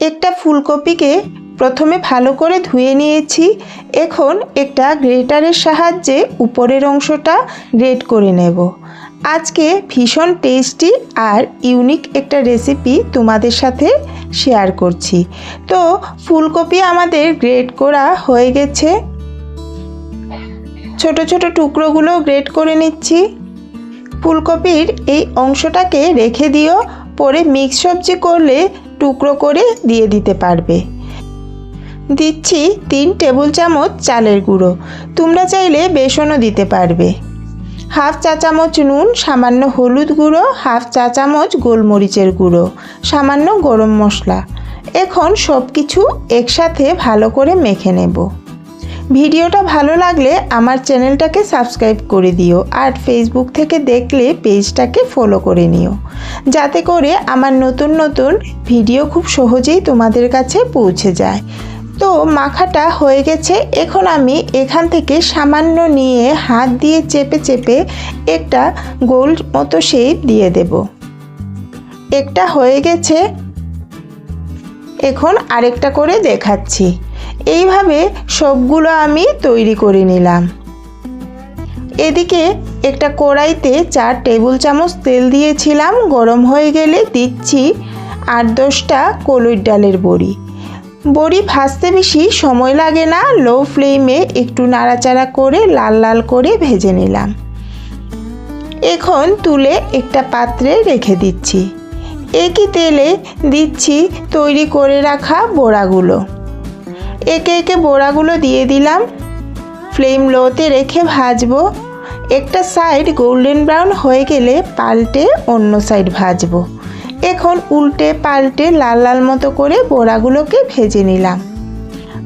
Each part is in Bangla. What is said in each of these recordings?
একটা ফুলকপিকে প্রথমে ভালো করে ধুয়ে নিয়েছি। এখন একটা গ্রেটারের সাহায্যে উপরের অংশটা গ্রেট করে নেব। আজকে ভীষণ টেস্টি আর ইউনিক একটা রেসিপি তোমাদের সাথে শেয়ার করছি। তো ফুলকপি আমাদের গ্রেট করা হয়ে গেছে। ছোট ছোট টুকরোগুলো গ্রেট করে নিচ্ছি। ফুলকপির এই অংশটাকে রেখে দিও। পরে মিক্স সবজি করলে টুকরো করে দিয়ে দিতে পারবে। দিচ্ছি তিন টেবিল চামচ চালের গুঁড়ো। তোমরা চাইলে বেসনও দিতে পারবে। হাফ চা চামচ নুন, সামান্য হলুদ গুঁড়ো, হাফ চা চামচ গোলমরিচের গুঁড়ো, সামান্য গরম মশলা। এখন সব কিছু একসাথে ভালো করে মেখে নেব। ভিডিওটা ভালো লাগলে আমার চ্যানেলটাকে সাবস্ক্রাইব করে দিও আর ফেসবুক থেকে দেখলে পেজটাকে ফলো করে নিও। যাতে করে আমার নতুন নতুন ভিডিও খুব সহজেই তোমাদের কাছে পৌঁছে যায়। তো মাখাটা হয়ে গেছে, এখন আমি এখান থেকে সামান্য নিয়ে হাত দিয়ে চেপে চেপে একটা গোল মতো শেপ দিয়ে দেব। একটা হয়ে গেছে, এখন আরেকটা করে দেখাচ্ছি। এইভাবে সবগুলো আমি তৈরি করে নিলাম। এদিকে একটা কড়াইতে চার টেবিল চামচ তেল দিয়েছিলাম, গরম হয়ে গেলে দিচ্ছি আট দশটা কলুর ডালের বড়ি। বড়ি ভাজতে বেশি সময় লাগে না, লো ফ্লেমে একটু নাড়াচাড়া করে লাল লাল করে ভেজে নিলাম। এখন তুলে একটা পাত্রে রেখে দিচ্ছি। একই তেলে দিচ্ছি তৈরি করে রাখা বড়াগুলো। একে একে বড়াগুলো দিয়ে দিলাম। ফ্লেম লোতে রেখে ভাজবো। একটা সাইড গোল্ডেন ব্রাউন হয়ে গেলে পাল্টে অন্য সাইড ভাজবো। এখন উল্টে পাল্টে লাল লাল মতো করে বড়াগুলোকে ভেজে নিলাম।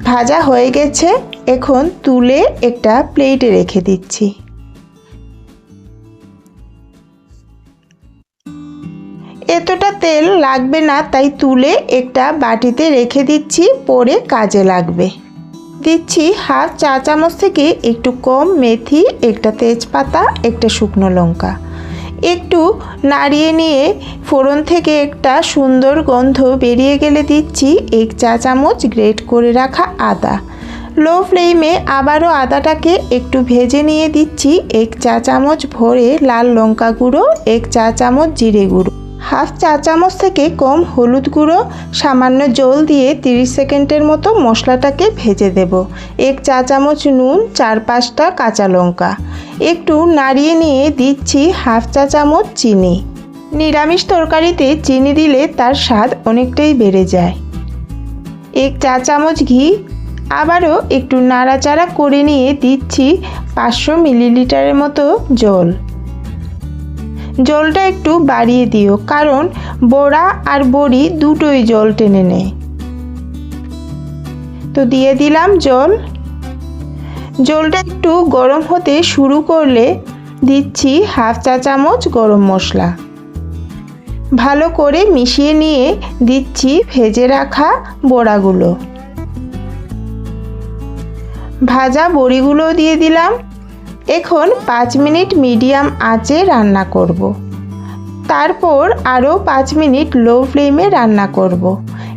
ভাজা হয়ে গেছে। এখন তুলে একটা প্লেটে রেখে দিচ্ছি। এতটা তেল লাগবে না, তাই তুলে একটা বাটিতে রেখে দিচ্ছি, পরে কাজে লাগবে। দিচ্ছি হাফ চা চামচ থেকে একটু কম মেথি, একটা তেজপাতা, একটা শুকনো লঙ্কা। একটু নাড়িয়ে নিয়ে ফোড়ন থেকে একটা সুন্দর গন্ধ বেরিয়ে গেলে দিচ্ছি এক চা চামচ গ্রেট করে রাখা আদা। লো ফ্লেমে আবারও আদাটাকে একটু ভেজে নিয়ে দিচ্ছি, এক চা চামচ ভরে লাল লঙ্কা গুঁড়ো, এক চা চামচ জিরে গুঁড়ো। হাফ চা চামচ থেকে কম হলুদ গুঁড়ো, সামান্য জল দিয়ে 30 সেকেন্ডের মতো মশলাটাকে ভেজে দেব। এক চা চামচ নুন, চার পাঁচটা কাঁচা লঙ্কা। একটু নাড়িয়ে নিয়ে দিচ্ছি হাফ চা চামচ চিনি। নিরামিষ তরকারিতে চিনি দিলে তার স্বাদ অনেকটাই বেড়ে যায়। এক চা চামচ ঘি। আবারও একটু নাড়াচাড়া করে নিয়ে দিচ্ছি পাঁচশো মিলিলিটারের মতো জল। জলটা একটু বাড়িয়ে দিও, কারণ বড়া আর বড়ি দুটোই জল টেনে নেয়। তো দিয়ে দিলাম জল। জলটা একটু গরম হতে শুরু করলে দিচ্ছি হাফ চা চামচ গরম মশলা। ভালো করে মিশিয়ে নিয়ে দিচ্ছি ভেজে রাখা বড়াগুলো। ভাজা বড়িগুলো দিয়ে দিলাম। এখন পাঁচ মিনিট মিডিয়াম আঁচে রান্না করব। তারপর আরও পাঁচ মিনিট লো ফ্লেমে রান্না করব।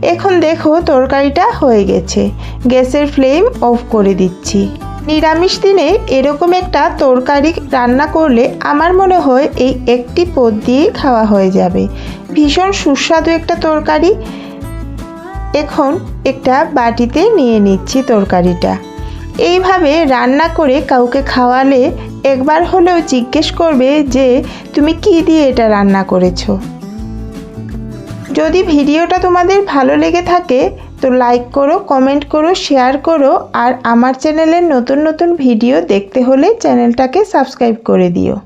এখন দেখো তরকারিটা হয়ে গেছে। গ্যাসের ফ্লেম অফ করে দিচ্ছি। নিরামিষ দিনে এরকম একটা তরকারি রান্না করলে আমার মনে হয় এই একটি পদ দিয়ে খাওয়া হয়ে যাবে। ভীষণ সুস্বাদু একটা তরকারি। এখন একটা বাটিতে নিয়ে নিচ্ছি তরকারিটা। এইভাবে রান্না করে কাউকে খাওয়ালে একবার হলেও জিজ্ঞেস করবে যে, তুমি কি দিয়ে এটা রান্না করেছ? যদি ভিডিওটা তোমাদের ভালো লেগে থাকে, তো লাইক করো কমেন্ট করো শেয়ার করো, আর আমার চ্যানেলের নতুন নতুন ভিডিও দেখতে হলে চ্যানেলটাকে সাবস্ক্রাইব করে দিও।